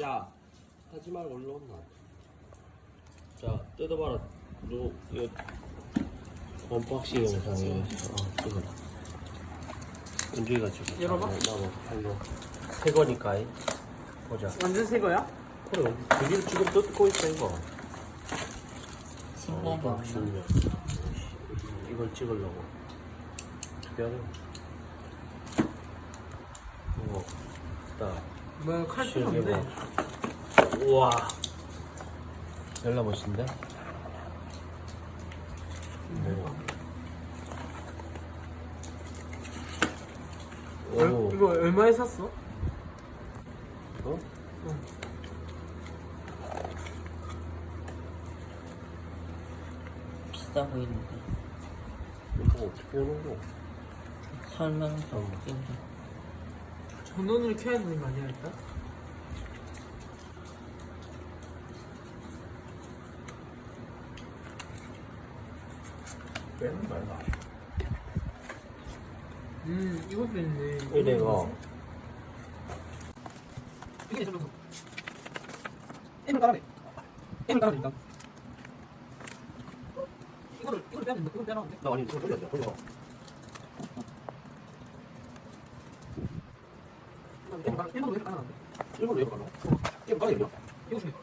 야 하지 말고 온나 자 뜯어봐라. 너 이거 언박싱 영상에. 어 찍어라 은주이가 지금 열어봐. 나도 팔로. 새 거니까 이. 보자. 완전 새 거야? 그래 드디어 지금 뜯고 있어 이거. 신기하게 언박싱 이걸 찍으려고. 특별해 이거 딱 뭐야 칼도 시원해 없네. 봐. 우와. 열나 멋진데? 오. 얼- 오. 이거 얼마에 샀어? 이거? 비싸 보이는데 이거 어떻게 하는 거? 설명서 없긴데 전원을 켜야 되는 거 아니야 일단? 빼는 거야. 음 이것도 있네. 이래 이거. 이게 설명서. M을 깔아내. M을 깔아내 일단. 이거를 이걸 빼야 된다. 이걸 빼야 하는데. 나 아니 이거 돌려야 돼. 돌려. 왜 이렇게 열려. 이거 중에 거.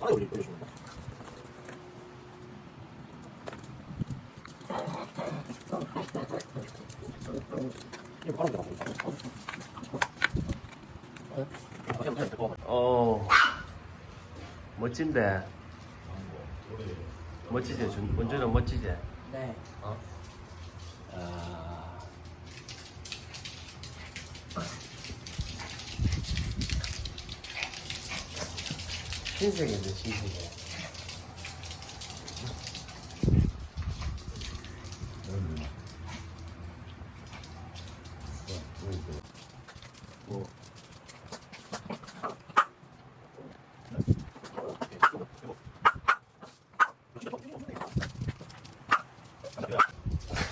바로 들어가. 어 멋진데 멋지지 준 원준은 멋지지 네 어? 아. 흰색인데.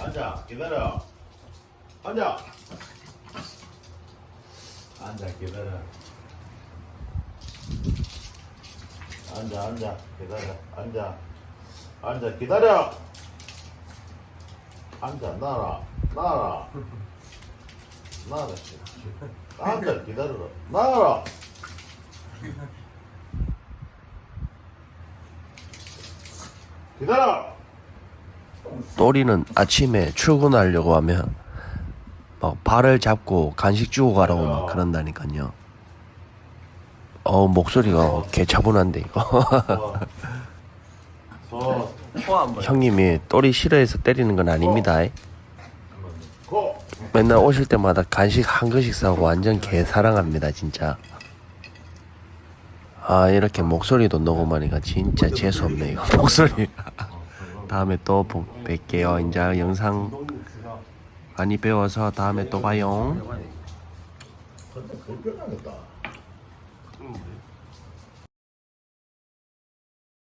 앉아 기다려. 앉아. 앉아 기다려 앉아 앉아. 기다려. 앉아. 앉아. 기다려. 앉아. 나라. 나라. 나라. 앉아. 기다려 나라. 기다려. 또리는 아침에 출근하려고 하면 막 발을 잡고 간식 주고 가라고 막 그런다니까요. 어 목소리가 개 차분한데 이거. 서 형님이 또리 싫어해서 때리는 건 아닙니다. 고 맨날 오실 때마다 간식 한 그릇씩 사고 완전 개 사랑합니다 진짜. 아 이렇게 목소리도 녹음하니까 진짜 재수 없네 이거 목소리. 다음에 또 보- 뵐게요. 이제 영상 많이 배워서 다음에 또 봐요. Oh,